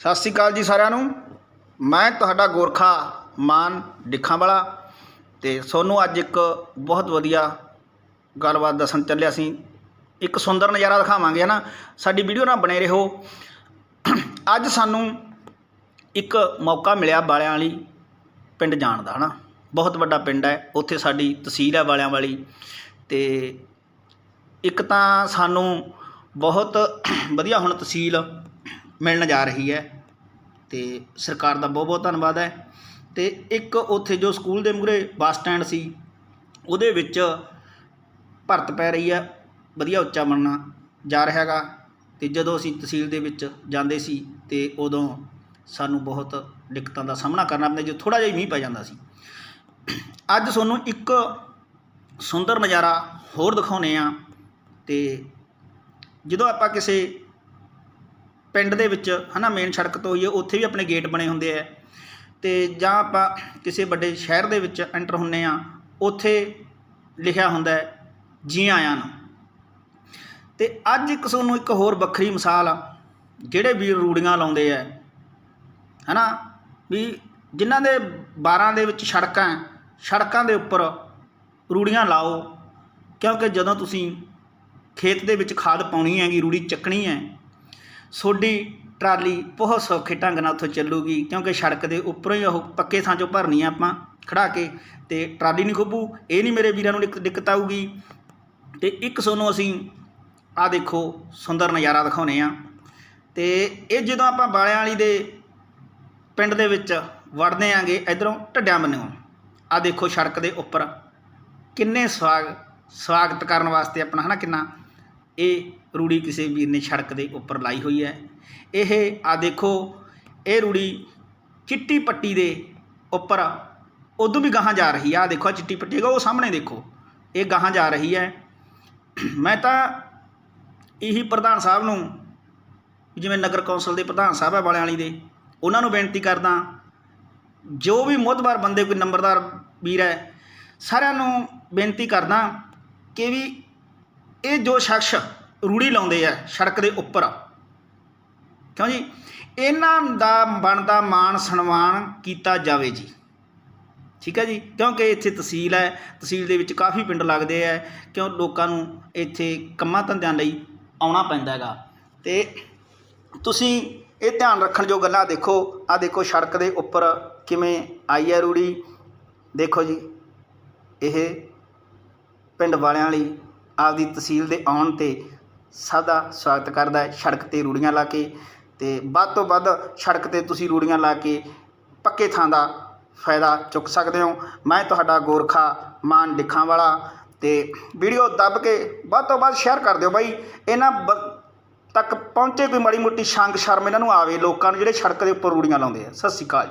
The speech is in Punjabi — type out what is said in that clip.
ਸਤਿ ਸ਼੍ਰੀ ਅਕਾਲ ਜੀ ਸਾਰਿਆਂ ਨੂੰ। ਮੈਂ ਤੁਹਾਡਾ ਗੋਰਖਾ ਮਾਨ ਡਿੱਖਾਂ ਵਾਲਾ ਤੇ ਤੁਹਾਨੂੰ ਅੱਜ ਇੱਕ ਬਹੁਤ ਵਧੀਆ ਗੱਲਬਾਤ ਦੱਸਣ ਚੱਲਿਆ ਸੀ। ਇੱਕ ਸੁੰਦਰ ਨਜ਼ਾਰਾ ਦਿਖਾਵਾਂਗੇ, ਹਨਾ? ਸਾਡੀ ਵੀਡੀਓ ਨਾਲ ਬਣੇ ਰਹੋ। ਅੱਜ ਸਾਨੂੰ ਇੱਕ ਮੌਕਾ ਮਿਲਿਆ ਵਾਲਿਆਂ ਵਾਲੀ ਪਿੰਡ ਜਾਣ ਦਾ, ਹਨਾ? ਬਹੁਤ ਵੱਡਾ ਪਿੰਡ ਹੈ, ਉੱਥੇ ਸਾਡੀ ਤਹਿਸੀਲ ਹੈ ਵਾਲਿਆਂ ਵਾਲੀ ਤੇ ਇੱਕ ਤਾਂ ਸਾਨੂੰ ਬਹੁਤ ਵਧੀਆ ਹੁਣ ਤਹਿਸੀਲ ਮਿਲਣ ਜਾ ਰਹੀ ਹੈ ਤੇ ਸਰਕਾਰ ਦਾ ਬਹੁਤ ਬਹੁਤ ਧੰਨਵਾਦ ਹੈ। ਤੇ ਇੱਕ ਉੱਥੇ ਜੋ ਸਕੂਲ ਦੇ ਮੂਹਰੇ ਬੱਸ ਸਟੈਂਡ ਸੀ, ਉਹਦੇ ਵਿੱਚ ਭਰਤ ਪੈ ਰਹੀ ਹੈ। ਵਧੀਆ ਉੱਚਾ ਬਣਨਾ ਜਾ ਰਿਹਾ ਹੈਗਾ ਤੇ ਜਦੋਂ ਅਸੀਂ ਤਹਿਸੀਲ ਦੇ ਵਿੱਚ ਜਾਂਦੇ ਸੀ ਤੇ ਉਦੋਂ ਸਾਨੂੰ ਬਹੁਤ ਦਿੱਕਤਾਂ ਦਾ ਸਾਹਮਣਾ ਕਰਨਾ ਪੈਂਦਾ ਜੋ ਥੋੜਾ ਜਿਹਾ ਮੀਂਹ ਪੈ ਜਾਂਦਾ ਸੀ। ਅੱਜ ਤੁਹਾਨੂੰ ਇੱਕ ਸੁੰਦਰ ਨਜ਼ਾਰਾ ਹੋਰ ਦਿਖਾਉਨੇ ਆ ਤੇ ਜਦੋਂ ਆਪਾਂ ਕਿਸੇ ਪਿੰਡ ਦੇ ਵਿੱਚ, ਹਨਾ ਮੇਨ ਸੜਕ ਤੋਂ ਹੋਈਏ ਉੱਥੇ ਵੀ ਆਪਣੇ ਗੇਟ ਬਣੇ ਹੁੰਦੇ ਆ। ਤੇ ਜਾਂ ਆਪਾਂ ਕਿਸੇ ਵੱਡੇ ਸ਼ਹਿਰ ਦੇ ਵਿੱਚ ਐਂਟਰ ਹੁੰਨੇ ਆ, ਉੱਥੇ ਲਿਖਿਆ ਹੁੰਦਾ ਹੈ, ਜੀ ਆਇਆਂ ਨੂੰ। ਤੇ ਅੱਜ ਇੱਕ ਤੁਹਾਨੂੰ ਇੱਕ ਹੋਰ ਵੱਖਰੀ ਮਿਸਾਲ ਆ, ਜਿਹੜੇ ਵੀਰ ਰੂੜੀਆਂ ਲਾਉਂਦੇ ਆ, ਹਨਾ, ਵੀ ਜਿਨ੍ਹਾਂ ਦੇ 12 ਦੇ ਵਿੱਚ ਸੜਕਾਂ ਸੜਕਾਂ ਦੇ ਉੱਪਰ ਰੂੜੀਆਂ ਲਾਓ, ਕਿਉਂਕਿ ਜਦੋਂ ਤੁਸੀਂ ਖੇਤ ਦੇ ਵਿੱਚ ਖਾਦ ਪਾਉਣੀ ਹੈਗੀ, ਰੂੜੀ ਚੱਕਣੀ ਹੈ ਸੋਡੀ ਟਰਾਲੀ ਬਹੁਤ ਸੌਖੇ ਢੰਗ ਨਾਲ ਉੱਥੋਂ ਚੱਲੂਗੀ, ਕਿਉਂਕਿ ਸੜਕ ਦੇ ਉੱਪਰੋਂ ਹੀ ਉਹ ਪੱਕੇ ਥਾਂ 'ਚੋਂ ਭਰਨੀ ਆ ਆਪਾਂ ਖੜਾ ਕੇ ਤੇ ਟਰਾਲੀ ਨਹੀਂ ਖੁੱਬੂ ਇਹ ਨਹੀਂ ਮੇਰੇ ਵੀਰਾਂ ਨੂੰ ਦਿੱਕਤ ਆਊਗੀ। ਤੇ ਇੱਕ ਸੋਨੂੰ ਅਸੀਂ ਆ ਦੇਖੋ ਸੁੰਦਰ ਨਜ਼ਾਰਾ ਦਿਖਾਉਨੇ ਆ। ਤੇ ਇਹ ਜਦੋਂ ਆਪਾਂ ਬਾਲਿਆਂ ਵਾਲੀ ਦੇ ਪਿੰਡ ਦੇ ਵਿੱਚ ਵੜਦੇ ਆਂਗੇ, ਇਧਰੋਂ ਢੱਡਿਆਂ ਬੰਨਿਓ। ਆ ਦੇਖੋ ਸੜਕ ਦੇ ਉੱਪਰ ਕਿੰਨੇ ਸਵਾਗ, ਸਵਾਗਤ ਕਰਨ ਵਾਸਤੇ ਆਪਣਾ, ਹਨਾ ਕਿੰਨਾ ਇਹ ਰੂੜੀ ਕਿਸੇ ਵੀਰ ਨੇ ਸੜਕ ਦੇ ਉੱਪਰ ਲਾਈ ਹੋਈ ਹੈ। ਇਹ ਆ ਦੇਖੋ, ਇਹ ਰੂੜੀ ਚਿੱਟੀ ਪੱਟੀ ਦੇ ਉੱਪਰ ਉਦੋਂ ਵੀ ਗਾਹਾਂ ਜਾ ਰਹੀ ਆ। ਆਹ ਦੇਖੋ, ਆਹ ਚਿੱਟੀ ਪੱਟੀ ਹੈਗਾ, ਉਹ ਸਾਹਮਣੇ ਦੇਖੋ, ਇਹ ਗਾਹਾਂ ਜਾ ਰਹੀ ਹੈ। ਮੈਂ ਤਾਂ ਇਹੀ ਪ੍ਰਧਾਨ ਸਾਹਿਬ ਨੂੰ, ਜਿਵੇਂ ਨਗਰ ਕੌਂਸਲ ਦੇ ਪ੍ਰਧਾਨ ਸਾਹਿਬ ਹੈ ਵਾਲਿਆਂ ਵਾਲੀ ਦੇ, ਉਹਨਾਂ ਨੂੰ ਬੇਨਤੀ ਕਰਦਾ, ਜੋ ਵੀ ਮੁੱਦਬਾਰ ਬੰਦੇ, ਕੋਈ ਨੰਬਰਦਾਰ ਵੀਰ ਹੈ, ਸਾਰਿਆਂ ਨੂੰ ਬੇਨਤੀ ਕਰਦਾ ਕਿ ਵੀ ਇਹ ਜੋ ਸ਼ਖਸ ਰੂੜੀ ਲਾਉਂਦੇ ਆ ਸੜਕ ਦੇ ਉੱਪਰ, ਕਿਉਂ ਜੀ? ਇਹਨਾਂ ਦਾ ਬਣਦਾ ਮਾਣ ਸਨਮਾਨ ਕੀਤਾ ਜਾਵੇ ਜੀ। ਠੀਕ ਹੈ ਜੀ? ਕਿਉਂਕਿ ਇੱਥੇ ਤਹਿਸੀਲ ਹੈ, ਤਹਿਸੀਲ ਦੇ ਵਿੱਚ ਕਾਫੀ ਪਿੰਡ ਲੱਗਦੇ ਆ, ਕਿਉਂ ਲੋਕਾਂ ਨੂੰ ਇੱਥੇ ਕੰਮਾਂ ਧੰਦਿਆਂ ਲਈ ਆਉਣਾ ਪੈਂਦਾ ਹੈਗਾ। ਤੇ ਤੁਸੀਂ ਇਹ ਧਿਆਨ ਰੱਖਣ ਜੋ ਗੱਲਾਂ ਦੇਖੋ ਆ ਦੇਖੋ ਸੜਕ ਦੇ ਉੱਪਰ ਕਿਵੇਂ ਆਈ ਹੈ ਰੂੜੀ। ਦੇਖੋ ਜੀ, ਇਹ ਪਿੰਡ ਵਾਲਿਆਂ ਲਈ ਆਪਦੀ ਤਹਿਸੀਲ ਦੇ ਆਉਣ ਤੇ ਸਭ ਦਾ ਸਵਾਗਤ ਕਰਦਾ ਹੈ। ਸੜਕ ਤੇ ਰੂੜੀਆਂ ਲਾ ਕੇ ਤੇ ਵੱਧ ਤੋਂ ਵੱਧ ਸੜਕ ਤੇ ਤੁਸੀਂ ਰੂੜੀਆਂ ਲਾ ਕੇ ਪੱਕੇ ਥਾਂ ਦਾ ਫਾਇਦਾ ਚੁੱਕ ਸਕਦੇ ਹੋ। ਮੈਂ ਤੁਹਾਡਾ ਗੋਰਖਾ ਮਾਨ ਡਿੱਖਾਂ ਵਾਲਾ ਤੇ ਵੀਡੀਓ ਦੱਬ ਕੇ ਵੱਧ ਤੋਂ ਵੱਧ ਸ਼ੇਅਰ ਕਰ ਦਿਓ ਬਾਈ। ਇਹਨਾਂ ਬ- ਤੱਕ ਪਹੁੰਚੇ ਕੋਈ ਮਾੜੀ ਮੋਟੀ ਸ਼ੰਗ ਸ਼ਰਮ ਇਹਨਾਂ ਨੂੰ ਆਵੇ, ਲੋਕਾਂ ਨੂੰ ਜਿਹੜੇ ਸੜਕ ਦੇ ਉੱਪਰ ਰੂੜੀਆਂ ਲਾਉਂਦੇ ਆ। ਸਤਿ ਸ਼੍ਰੀ ਅਕਾਲ ਜੀ।